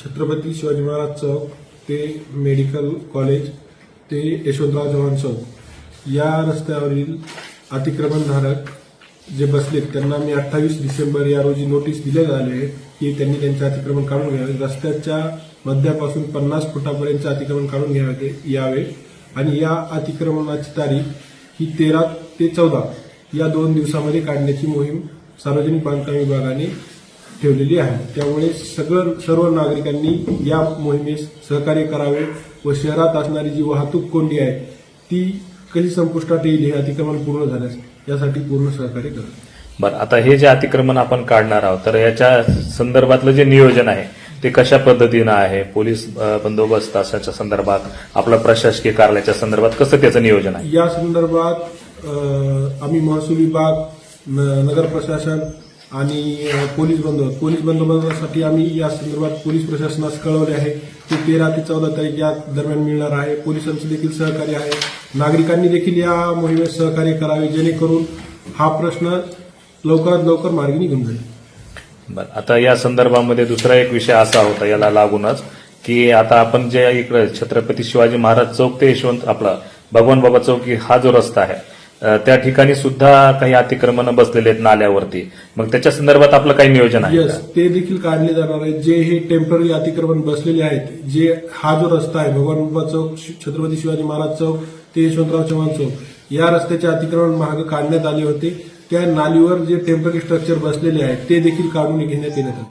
छत्रपती शिवाजी महाराज चौक ते medical college ते यशवंतराव चव्हाण चौक. या रस्त्यावरील अतिक्रमणधारक जे बसलेत त्यांना मी अठ्ठावीस डिसेंबर या रोजी नोटीस दिले झाले आहे की त्यांनी त्यांचे अतिक्रमण काढून घ्यावे रस्त्याच्या मध्यापासून पन्नास फुटापर्यंतचे अतिक्रमण काढून घ्यावे यावे. आणि या अतिक्रमणाची तारीख ही तेरा ते चौदा या दोन दिवसामध्ये काढण्याची मोहीम सार्वजनिक बांधकाम विभागाने ठेवलेली आहे. त्यामुळे सगळं सर्व नागरिकांनी या मोहिमेस सहकार्य करावे व शहरात असणारी जी वाहतूक कोंडी आहे ती कशी संपुष्टात येईल हे अतिक्रमण पूर्ण झाल्यास यासाठी पूर्ण सहकार्य करावे बरं आता हे जे अतिक्रमण आपण काढणार आहोत तर याच्या संदर्भातलं जे नियोजन आहे ते कशा पद्धतीनं आहे? पोलीस बंदोबस्त अशाच्या संदर्भात आपलं प्रशासकीय कार्यालयाच्या संदर्भात कसं त्याचं नियोजन आहे? या संदर्भात आम्ही महसूल विभाग नगर प्रशासन आणि पोलीस बंदोबस्त. पोलीस बंदोबस्तासाठी आम्ही या संदर्भात पोलीस प्रशासनास कळवले आहे की तेरा ते चौदा तारीख या दरम्यान मिळणार आहे. पोलिसांचं देखील सहकार्य आहे. नागरिकांनी देखील या मोहिमेत सहकार्य करावे जेणेकरून हा प्रश्न लवकरात लवकर मार्गी निघून जाईल. बरं आता या संदर्भामध्ये दुसरा एक विषय असा होता याला लागूनच की आता आपण जे इकडे छत्रपती शिवाजी महाराज चौक ते यशवंत आपला भगवान बाबा चौक हा जो रस्ता आहे त्या ठिकाणी सुद्धा काही अतिक्रमण बसलेले आहेत नाल्यावरती. मग त्याच्या संदर्भात आपलं काही नियोजन आहे येस का? ते देखील काढले जाणार आहे जे हे टेंपररी अतिक्रमण बसलेले आहेत जे हा जो रस्ता आहे भगवान बाबा चौक शि- छत्रपती शिवाजी महाराज चौक ते यशवंतराव चव्हाण चौक या रस्त्याचे अतिक्रमण महाग काढण्यात आले होते. त्या नालीवर जे टेंपररी स्ट्रक्चर बसलेले आहेत ते देखील काढून घेण्यात आले.